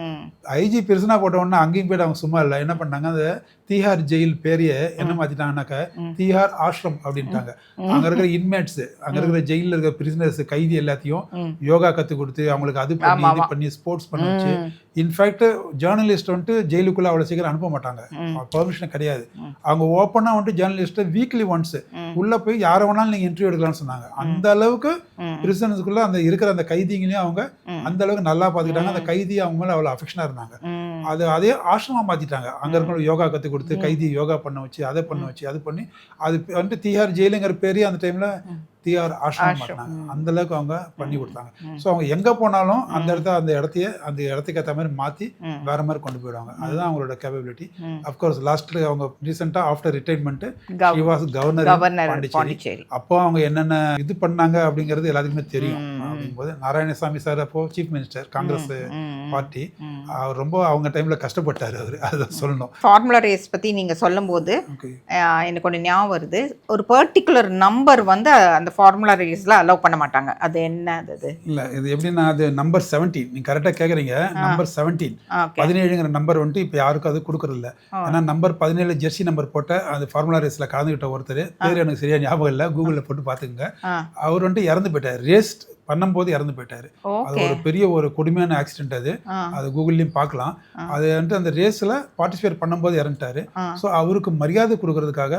ஐஜி பிரிசனா போட்ட உடனே அங்கேயும் போயிட்டு அவங்க சும்மா இல்லை. என்ன பண்ணாங்க? அந்த தீஹார் ஜெயில் பேரைய என்ன மாத்திட்டாங்கன்னாக்க தீஹார் ஆஷ்ரம் அப்படின்ட்டாங்க. அங்க இருக்கிற இன்மேட்ஸ் அங்க இருக்கிற ஜெயில இருக்கிற பிரிசனர்ஸ் கைதி எல்லாத்தையும் யோகா கத்து கொடுத்து அவங்களுக்கு அது பண்ணி இது பண்ணி ஸ்போர்ட்ஸ் பண்ண வச்சு இன்ஃபேக்ட் ஜேர்னலிஸ்ட் வந்துட்டு ஜெயிலுக்குள்ள அவ்வளவு சீக்கிரம் அனுப்ப மாட்டாங்க. பெர்மிஷன் கிடையாது. அவங்க ஓப்பனா வந்துட்டு ஜேர்னலிஸ்ட்டை வீக்லி ஒன்ஸ் உள்ள போய் யாரை வேணாலும் நீங்க இன்டர்வியூ எடுக்கலாம்னு சொன்னாங்க. அந்த அளவுக்கு பிரிசனஸ்க்குள்ள அந்த இருக்கிற அந்த கைதிங்களையும் அவங்க அந்த அளவுக்கு நல்லா பார்த்துக்கிட்டாங்க அந்த கைதி அவங்க மேல அவ்வளவு அஃபெக்ஷனா இருந்தாங்க. அது அதே ஆசிரமா மாத்திட்டாங்க. அங்க இருக்கிற யோகா கத்து கொடுத்து கைதி யோகா பண்ண வச்சு அதை பண்ண வச்சு அது பண்ணி அது வந்துட்டு தீஹார் ஜெயிலுங்கிற பேரே அந்த டைம்ல தீஹார் ஆசிரமம் மாட்டினாங்க. அந்த அளவுக்கு அவங்க பண்ணி கொடுத்தாங்க. ஸோ அவங்க எங்க போனாலும் அந்த இடத்த அந்த இடத்தையே அந்த இடத்துக்கு ஏற்ற மாதிரி மாத்தி வேற மாதிரி கொண்டு போயிடுவாங்க. அதுதான் அவங்களோட கேப்பபிலிட்டி அஃப்கோர்ஸ் லாஸ்ட்ல அவங்க ரீசெண்டா after retirement Gov- was governor Pondicherry Pondicherry அப்போ அவங்க என்னென்ன இது பண்ணாங்க அப்படிங்கிறது எல்லாத்துக்குமே தெரியும். அப்படிங்கும்போது நாராயணசாமி சார் அப்போ சீஃப் மினிஸ்டர் காங்கிரஸ் பார்ட்டி அவர் ரொம்ப அவங்க டைம்ல கஷ்டப்பட்டாரு அவர். அதை சொல்லணும். ஃபார்முலா ரேஸ் பத்தி நீங்க சொல்லும்போது எனக்கு ஒன்று ஞாபகம் வருது. ஒரு பர்டிகுலர் நம்பர் வந்து அந்த ஃபார்முலா ரேஸ்ல அலோவ் பண்ண மாட்டாங்க. அது என்ன அது இல்ல இது எப்படின்னா அது நம்பர் செவன்டீன் நீங்க கரெக்டா கேக்குறீங்க. நம்பர் செவன்டீன் பதினேழுங்கிற நம்பர் வந்துட்டு இப்போ யாருக்கும் அது கொடுக்கறது இல்ல ஏன்னா நம்பர் பதினேழு ஜெர்சி நம்பர் போட்ட அந்த ஃபார்முலா ரேஸ்ல கலந்துக்கிட்ட ஒருத்தர். பேர் எனக்கு சரியா ஞாபகம் இல்லை. கூகுளில் போட்டு பார்த்துக்குங்க. அவர் வந்துட்டு இறந்து போயிட்டார். ரேஸ் பண்ணும்போது இறந்து போயிட்டாரு அது ஒரு பெரிய ஒரு கொடுமையான ஆக்சிடென்ட் அது. அது கூகுள்லயும் பார்க்கலாம் அது வந்துட்டு அந்த ரேஸ்ல பார்ட்டிசிபேட் பண்ணும்போது இறந்துட்டாரு. ஸோ அவருக்கு மரியாதை கொடுக்கறதுக்காக.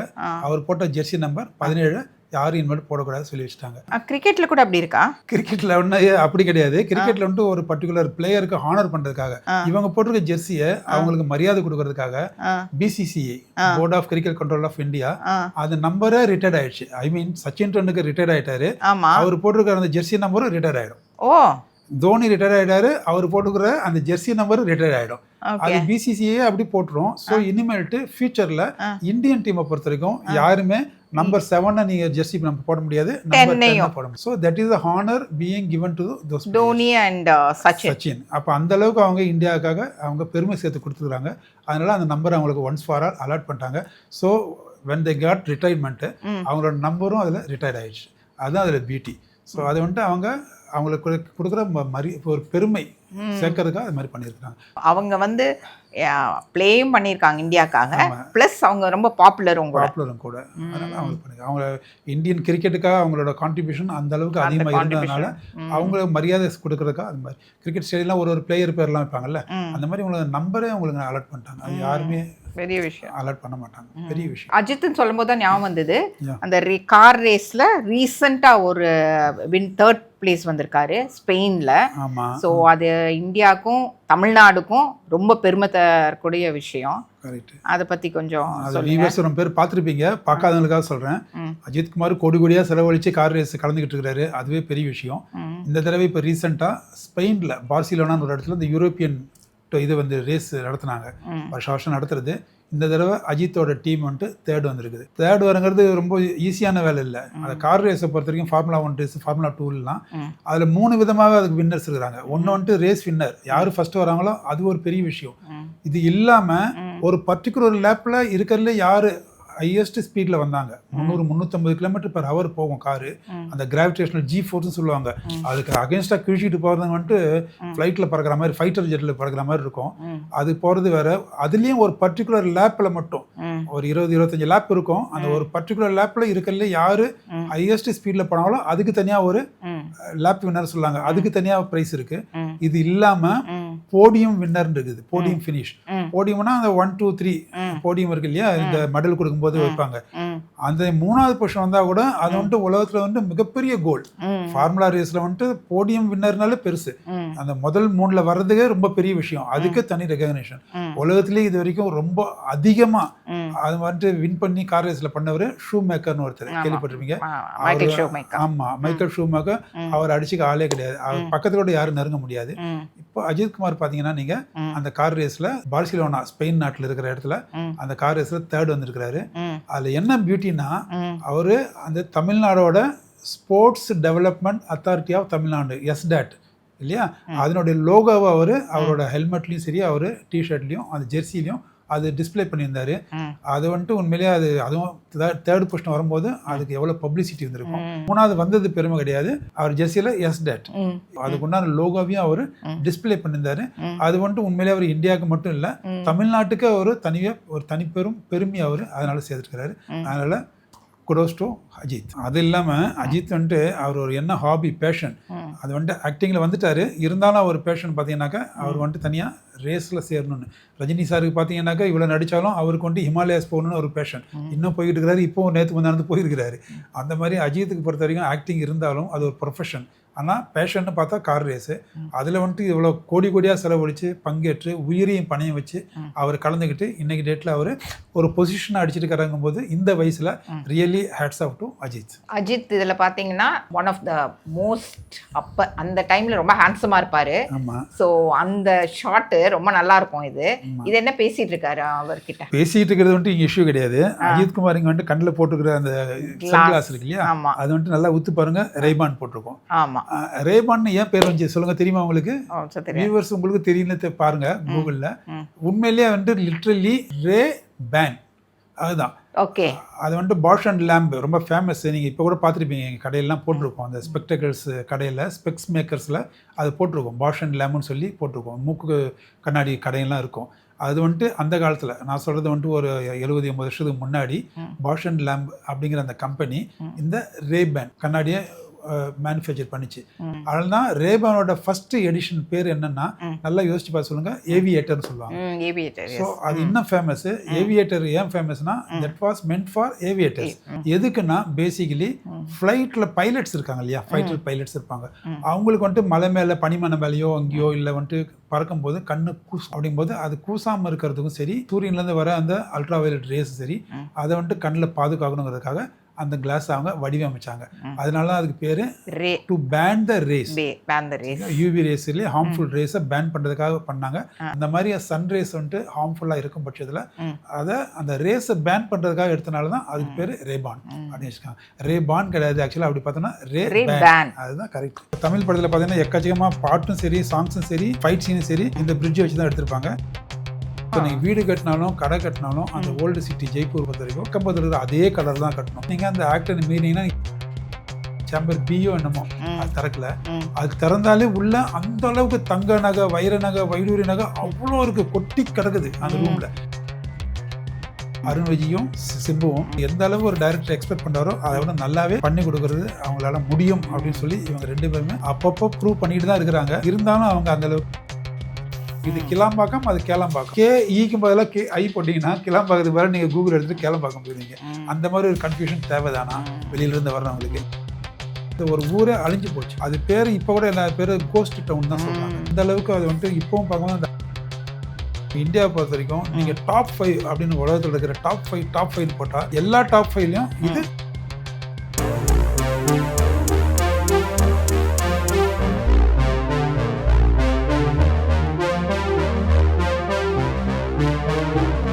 அவர் போட்ட ஜெர்சி நம்பர் பதினேழு யாரும் இனிமேல் போடக்கூடாது சொல்லி வச்சுட்டாங்க. கிரிக்கெட்ல கூட அப்படி இருக்கா? கிரிக்கெட்ல ஒன்று அப்படி கிடையாது. கிரிக்கெட்ல வந்துட்டு ஒரு பர்டிகுலர் பிளேயருக்கு ஹானர் பண்றதுக்காக. இவங்க போட்டிருக்க ஜெர்சியை அவங்களுக்கு மரியாதை கொடுக்கறதுக்காக. BCCI board of cricket control of India. அந்த நம்பரே ரிட்டையர்ட் ஆயிடுச்சு. I mean Sachin Tendulkar retired ஆயிட்டாரு. அவர் போட்டிருக்கிற அந்த ஜெர்சி நம்பரும் ரிட்டையர் ஆயிடும். ஓ. தோனி ரிட்டையர் ஆயிட்டாரு. அவர் போட்டுக்கிற அந்த ஜெர்சி நம்பர் ரிட்டையர் ஆயிடும். அது பிசிசிஐ அப்படி போட்டுரும். ஸோ இனிமேல்ட்டு ஃபியூச்சர்ல இந்தியன் டீமை பொறுத்த வரைக்கும் யாருமே நம்பர் செவனை நீங்க ஜெர்சி நம்பர் போட முடியாது. நம்பர். போட முடியும் so that is the honour being given to those Dhoni and Sachin Sachin அப்போ அந்த அளவுக்கு அவங்க இந்தியாவுக்காக அவங்க பெருமை சேர்த்து கொடுத்துருக்காங்க. அதனால அந்த நம்பர் அவங்களுக்கு ஒன்ஸ் ஃபார் ஆல் அலாட் பண்ணிட்டாங்க. So when they got retirement அவங்களோட நம்பரும் அதில் ரிட்டையர்ட் ஆயிடுச்சு. அதுதான் அதில் பியூட்டி ஸோ அதை வந்துட்டு அவங்க அவங்களுக்கு கொடு- கொடுக்குற மரி ஒரு பெருமை. சேர்க்கறதுக்காக அது மாதிரி பண்ணியிருக்காங்க அவங்க வந்து ப்ளேயும் பண்ணியிருக்காங்க இந்தியாக்காக. ப்ளஸ் அவங்க ரொம்ப பாப்புலரும் கூட. பாப்புலரும் கூட. அதனால அவங்க பண்ணிருக்காங்க அவங்க இந்தியன் கிரிக்கெட்டுக்காக அவங்களோட கான்ட்ரிபியூஷன் அந்த அளவுக்கு அதிகமாக இருந்ததுனால. அவங்களுக்கு மரியாதை கொடுக்கறதுக்காக அது மாதிரி. கிரிக்கெட் ஸ்டேடியம்லாம் ஒரு ஒரு பிளேயர் பேர்லாம் வைப்பாங்கல்ல அந்த மாதிரி உங்களுக்கு நம்பரே அவங்களுக்கு அலர்ட் பண்ணிட்டாங்க. அது யாருமே பெரிய விஷயம். அலர்ட் பண்ண மாட்டாங்க. பெரிய விஷயம். அஜித்னு சொல்லும்போது தான் ஞாபகம் வந்தது. அந்த கார் ரேஸ்ல ரீசெண்டா ஒரு வின் தேர்ட் பிளேஸ் வந்திருக்காரு ஸ்பெயின்ல ஸோ அது இந்தியாவுக்கும் தமிழ்நாடுக்கும் ரொம்ப பெருமை தரக்கூடிய விஷயம். அதை பத்தி கொஞ்சம் அது பேர் பார்த்துருப்பீங்க. பார்க்காதவங்களுக்காக சொல்கிறேன் ம். அஜித் குமார் கோடி கோடியாக செலவழிச்சு கார் ரேஸ் கலந்துக்கிட்டு இருக்காரு. அதுவே பெரிய விஷயம். இந்த தடவை இப்போ ரீசெண்டாக ஸ்பெயினில் பார்சிலோனான்னு ஒரு இடத்துல இந்த யூரோப்பியன் இது வந்து ரேஸ் நடத்துனாங்க. ம். வருஷம் வருஷம் நடத்துறது. இந்த தடவை அஜித்தோட டீம் வந்துட்டு தேர்ட் வந்திருக்குது. தேர்ட் வரங்கிறது ரொம்ப ஈஸியான வேலை இல்லை. அந்த கார் ரேஸை பொறுத்த வரைக்கும் ஃபார்முலா ஒன் ரேஸ் ஃபார்முலா டூலாம். அதில் மூணு விதமாக அதுக்கு வின்னர்ஸ் இருக்கிறாங்க. ஒன்று வந்துட்டு ரேஸ் வின்னர் யார் ஃபர்ஸ்ட் வராங்களோ அது ஒரு பெரிய விஷயம். இது இல்லாமல். ஒரு பர்டிகுலர் லேப்பில் இருக்கிறதுல யார் ஹையஸ்ட் ஸ்பீடில் வந்தாங்க முந்நூறு முந்நூற்றம்பது கிலோமீட்டர் per ஹவர் போகும் காரு. அந்த கிராவிடேஷனல் ஜி ஃபோர்ஸ்னு சொல்லுவாங்க. அதுக்கு அகேன்ஸ்டாக கிழிச்சிட்டு போகிறதுங்க வந்துட்டு. ஃப்ளைட்டில் பறக்கிற மாதிரி ஃபைட்டர் ஜெட்டில் பறக்கிற மாதிரி இருக்கும். அது போகிறது வேற அதுலேயும் ஒரு பர்டிகுலர் லேப்பில் மட்டும். ஒரு இருபது இருபத்தஞ்சு லேப் இருக்கும் அந்த ஒரு பர்டிகுலர் லேப்பில் இருக்கிறதுல யார். ஹையஸ்ட் ஸ்பீடில் போனாங்களோ அதுக்கு தனியாக ஒரு. லேப் வின்னர் சொல்லுவாங்க அதுக்கு தனியாக ப்ரைஸ் இருக்குது. இது இல்லாமல். போடியம் வின்னர் இருக்குது போடியம் ஃபினிஷ். போடியம்னா அந்த ஒன் டூ த்ரீ. போடியம் இருக்கு இல்லையா? இந்த மெடல் கொடுக்கும்போது வைப்பாங்க. அந்த மூணாவது பொசிஷன் வந்தால் கூட அது வந்துட்டு உலகத்தில் வந்துட்டு மிகப்பெரிய கோல். ஃபார்முலா ரேஸில் வந்துட்டு போடியம் வின்னர்னாலே பெருசு. அந்த முதல் மூணில் வர்றதுக்கே ரொம்ப பெரிய விஷயம் அதுக்கு தனி ரெகக்னேஷன். உலகத்திலேயே இது வரைக்கும் ரொம்ப அதிகமாக ம். அது வந்துட்டு வின் பண்ணி கார் ரேஸில் பண்ணவர் ஷூ மேக்கர்னு ஒருத்தர். கேள்விப்பட்டிருப்பீங்க மைக்கேல். ஆமா மைக்கேல் ஷூ மேக்கர். அவர் அடிச்சுக்க ஆளே கிடையாது அவர் பக்கத்துல கூட யாரும் நெருங்க முடியாது. இப்போ அஜித் குமார் பார்த்தீங்கன்னா நீங்க ம். அந்த கார் ரேஸ்ல பார்சிலோனா ஸ்பெயின் நாட்டில் இருக்கிற இடத்துல. அந்த கார் ரேஸ்ல தேர்ட் வந்திருக்கிறாரு. அதுல என்ன பியூட்டினா. அவரு அந்த தமிழ்நாடோட sports development authority of Tamil Nadu SDAT இல்லையா? அதனுடைய லோகோவை அவர் அவரோட ஹெல்மெட்லையும் சரி அவர் டிஷர்ட்லையும் அந்த ஜெர்சிலையும் அது டிஸ்ப்ளே பண்ணியிருந்தாரு. அது வந்துட்டு உண்மையிலேயே அது அதுவும் தேர்ட் பொசிஷன் வரும்போது அதுக்கு எவ்வளோ பப்ளிசிட்டி இருந்திருக்கும். மூணாவது வந்தது பெருமை கிடையாது அவர் ஜெர்சியில் எஸ் டேட். அதுக்குண்டான லோகோவையும் அவர். டிஸ்ப்ளே பண்ணியிருந்தாரு. அது வந்துட்டு உண்மையிலேயே அவர் இந்தியாவுக்கு மட்டும் இல்லை. தமிழ்நாட்டுக்கு அவர் தனியாக ஒரு தனிப்பெரும் பெருமை அவர் அதனால சேர்த்துருக்கிறாரு. அதனால குடோஸ் டு அஜித். அது இல்லாமல் அஜித் வந்துட்டு அவர் ஒரு என்ன ஹாபி பேஷன். அது வந்துட்டு ஆக்டிங்கில் வந்துட்டாரு. இருந்தாலும் அவர் பேஷன் பார்த்தீங்கன்னாக்கா அவர் வந்துட்டு தனியாக ரேஸில் சேரணும்னு. ரஜினி சாருக்கு பார்த்தீங்கன்னாக்கா இவ்வளோ நடித்தாலும் அவருக்கு வந்துட்டு ஹிமாலயாஸ் போகணும்னு ஒரு பேஷன் இன்னும் போய்கிட்டு இருக்கிறாரு. இப்போ நேற்று முந்தானது போயிருக்கிறாரு. அந்த மாதிரி அஜித்துக்கு பொறுத்த வரைக்கும் ஆக்டிங் இருந்தாலும் அது ஒரு ப்ரொஃபஷன் ஆனால் பேஷன்னு பார்த்தா கார் ரேஸு அதில் வந்துட்டு இவ்வளோ கோடி கோடியாக செலவழித்து பங்கேற்று உயிரையும் பணையம் வச்சு அவர் கலந்துக்கிட்டு இன்னைக்கு டேட்டில் அவர் ஒரு பொசிஷனை அடிச்சிட்டு இருக்கிறங்கும் போது இந்த வயசில் really hats off to Ajith Ajith இதுல பாத்தீங்கன்னா ஒன் ஆஃப் த மோஸ்ட் அப்ப அந்த டைம்ல ரொம்ப ஹேண்ட்ஸமா இருப்பாரு. ஆமாம் சோ அந்த ஷாட்டு ரொம்ப நல்லா இருக்கும் இது இது என்ன பேசிட்டு இருக்காரு அவர்கிட்ட? பேசிட்டு இருக்கிறது வந்துட்டு இங்கே இஷ்யூ கிடையாது. அஜித் குமார் இங்கே வந்துட்டு கண்ணில் போட்டுக்கிற அந்த சன் கிளாஸ் இருக்கு இல்லையா? அது வந்துட்டு நல்லா உத்து பாருங்க ரேபான் போட்டிருக்கோம். ஆமா. ரேபான் ஏன் பேர் வந்துச்சு. சொல்லுங்க தெரியுமா உங்களுக்கு. வியூவர்ஸ் உங்களுக்கு தெரியல பாருங்க கூகுளில். உண்மையிலேயே வந்துட்டு லிட்ரலி ரே பேன் அதுதான். ஓகே. அது வந்துட்டு பாஷ் அண்ட் லேம்ப் ரொம்ப ஃபேமஸ் நீங்கள் இப்போ கூட பார்த்துருப்பீங்க எங்கள் கடையெல்லாம் போட்டிருக்கோம். அந்த ஸ்பெக்டக்கல்ஸ் கடையில் ஸ்பெக்ஸ் மேக்கர்ஸில் அது போட்டிருக்கோம். பாஷ் அண்ட் லேம்ப்னு சொல்லி போட்டிருக்கோம். மூக்கு கண்ணாடி கடையெல்லாம் இருக்கும். அது வந்துட்டு அந்த காலத்தில் நான் சொல்கிறது வந்துட்டு ஒரு எழுபது எண்பது வருஷத்துக்கு முன்னாடி பாஷ் அண்ட் லேம்ப் அப்படிங்கிற அந்த கம்பெனி இந்த ரேபேன் கண்ணாடியை மேனுஃபேக்சர் பண்ணிச்சு. அதனால தான் ரேபானோட ஃபர்ஸ்ட் எடிஷன் பேர் என்னன்னா நல்லா யோசிச்சு பார்த்து சொல்லுங்க ஏவியேட்டர்னு சொல்லுவாங்க. ஸோ அது இன்னும் ஃபேமஸ் ஏவியேட்டர் ஏன் ஃபேமஸ்னா that was meant for aviators எதுக்குன்னா பேசிக்கலி ஃப்ளைட்டில் பைலட்ஸ் இருக்காங்க இல்லையா? ஃபைட்டர் பைலட்ஸ் இருப்பாங்க. அவங்களுக்கு வந்துட்டு மலை மேலே பனிமலை மேலேயோ அங்கேயோ இல்லை வந்துட்டு பறக்கும்போது கண்ணு கூஸ் அப்படிங்கும்போது அது கூசாமல் இருக்கிறதுக்கும் சரி சூரியன்லேருந்து வர அந்த அல்ட்ரா வயலட் ரேஸ் சரி அதை வந்துட்டு கண்ணில் பாதுகாக்கணுங்கிறதுக்காக அந்த கிளாஸ் அவங்க வடிவமைச்சாங்க. அதனால தான் அதுக்கு பேர் to ban the rays UV ரேஸ்லேயே harmful ரேஸை பேன் பண்ணுறதுக்காக பண்ணாங்க. அந்த மாதிரி சன் ரேஸ் வந்துட்டு ஹார்ம்ஃபுல்லாக இருக்கும் பட்சத்தில். அதை அந்த ரேஸை பேன் பண்ணுறதுக்காக எடுத்தனால தான் அதுக்கு பேர் ரேபான் அப்படின்னு வச்சுக்காங்க. ரேபான் கிடையாது. ஆக்சுவலாக அப்படி பார்த்தோன்னா ரே பேன் அதுதான் கரெக்ட் தமிழ் படத்தில் பார்த்தீங்கன்னா எக்கச்சக்கமாக பாட்டும் சரி சாங்ஸும் சரி ஃபைட் சீனும் சரி இந்த பிரிட்ஜை வச்சு தான் எடுத்திருப்பாங்க. நீங்கள் வீடு கட்டினாலும் கடை கட்டினாலும் அந்த ஓல்டு சிட்டி ஜெய்ப்பூர் பொறுத்த வரைக்கும் கம்பத்தில் இருக்கிற அதே கலர் தான் கட்டணும். நீங்கள் அந்த ஆக்டர் மீறினீங்கன்னா சேம்பர் பியோ என்னமோ அது திறக்கல. அது திறந்தாலே உள்ள அந்த அளவுக்கு தங்க நகை வைர நகை வைடூரிய நகை அவ்வளோ இருக்கு. கொட்டி கிடக்குது அந்த ரூம்ல அருண் விஜயும் சி- சிம்புவும் எந்த அளவு ஒரு டைரக்டர் எக்ஸ்பெக்ட் பண்றாரோ அதை விட நல்லாவே பண்ணி கொடுக்கறது அவங்களால முடியும் அப்படின்னு சொல்லி இவங்க ரெண்டு பேருமே அப்பப்போ ப்ரூவ் பண்ணிட்டு தான் இருக்கிறாங்க. இருந்தாலும் அவங்க அந்த அளவுக்கு இது கிளாம்பாக்கம் அது கேளம்பாக்கம். கே ஈக்கும் பதிலாக கே ஐ போட்டிங்கன்னா கிளாம்பாக்கத்துக்கு பதிலாக நீங்கள் கூகுள் எடுத்துட்டு கேளம்பாக்கம் போயிருவீங்க அந்த மாதிரி ஒரு கன்ஃபியூஷன் தேவைதானா? வெளியில இருந்து வர்றவங்களுக்கு. இந்த ஒரு ஊரே அழிஞ்சு போச்சு. அது பேர் இப்போ கூட எல்லா பேர் கோஸ்ட் டவுன் தான் சொல்றாங்க. இந்த அளவுக்கு அது வந்துட்டு இப்பவும் பார்க்கும்போது இந்தியாவை பொறுத்த வரைக்கும் நீங்க டாப் ஃபைவ் அப்படின்னு உலகத்தில் இருக்கிற டாப் ஃபைவ் டாப் ஃபைவ் போட்டா எல்லா டாப் ஃபைவ்லையும் இது